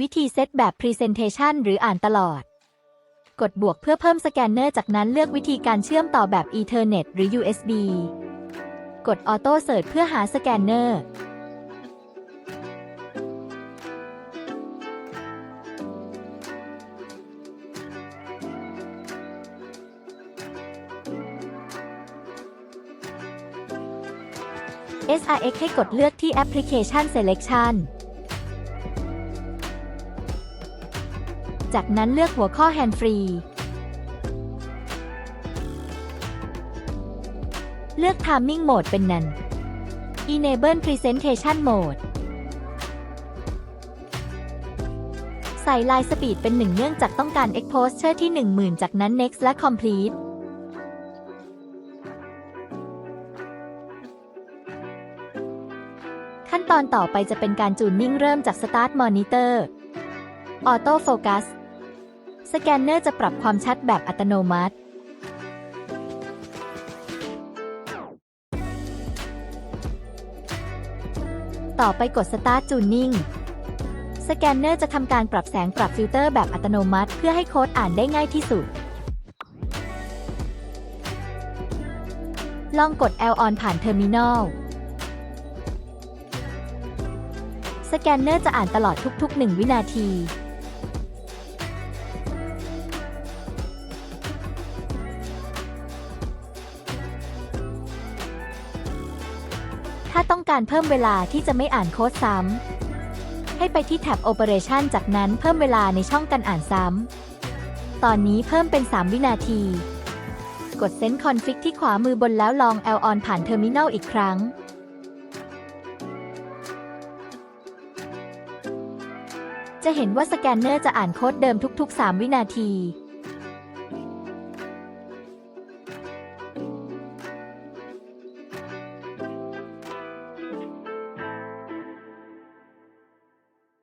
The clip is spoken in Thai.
วิธีเซตแบบ Presentation หรืออ่านตลอด กดบวกเพื่อเพิ่มสแกนเนอร์จากนั้นเลือกวิธีการเชื่อมต่อแบบ Ethernet หรือ USB กด Auto Search เพื่อหาสแกนเนอร์ SRX ให้กดเลือกที่ Application Selection จากนั้นเลือกหัวข้อ Hand Free เลือก Timing Mode เป็นนั้น Enable Presentation Mode ใส่ลายสปีดเป็นหนึ่งเนื่องจากต้องการ Exposure ที่ 10,000 จากนั้น Next และ Complete ขั้นตอนต่อไปจะเป็นการจูนนิ่งเริ่มจาก Start Monitor Auto Focus สแกนเนอร์จะปรับความชัดแบบอัตโนมัติ ต่อไปกด Start Tuning สแกนเนอร์จะทำการปรับแสงปรับฟิลเตอร์แบบอัตโนมัติ เพื่อให้โค้ดอ่านได้ง่ายที่สุด ลองกด L on ผ่านเทอร์มินอลสแกนเนอร์จะอ่านตลอดทุกๆ 1 วินาทีาต้องการเพิ่มเวลาที่จะไม่อ่านโค้ดซ้ำ ให้ไปที่แท็บ Operation จากนั้นเพิ่มเวลาในช่องการอ่านซ้ำ ตอนนี้เพิ่มเป็น 3 วินาที กด Send Config ที่ขวามือบนแล้วลอง L on ผ่านเทอร์มินอลอีกครั้งจะเห็นว่าสแกนเนอร์จะอ่านโค้ดเดิมทุก ๆ 3 วินาที